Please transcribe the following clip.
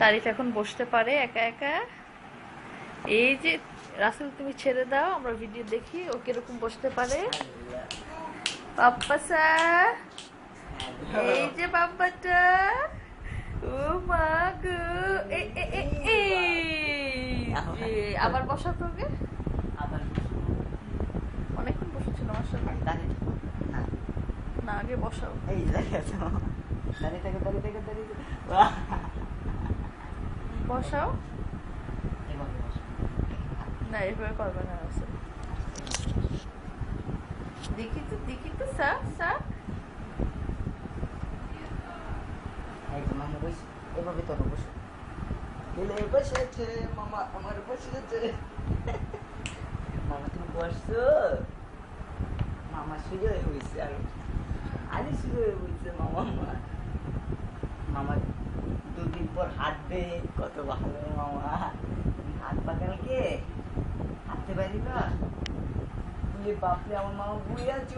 তারিফ এখন বসতে পারে একা একা। এই যে রাসেল তুমি ছেড়ে দাও আমরা ভিডিও দেখি ও কীরকম বসতে পারে। পাপ্পা স্যার এই যে বাব্বাটা ও মা গো। আবার বসা তোকে আবার অনেকক্ষণ বসেছিল আমার সাথে দাঁড়িয়ে না না আগে বসাও। এই দাঁড়িয়ে আছো দাঁড়িয়ে থাকো দাঁড়িয়ে থাকো দাঁড়িয়ে বসাও। না এভাবে করবে না দেখি তো দেখি এভাবে তোর বসে। বসেছে মামা আমার বসেছে। মামা তুমি বসছো? মামা সুযোগ হয়েছে আর সুযোগ হয়েছে মামা মামা দুদিন পর হাঁটবে কত ভালো মামা। হাত পাকালকে হাঁটতে পারি না? বাপরে আমার মামা বুড়ি আছে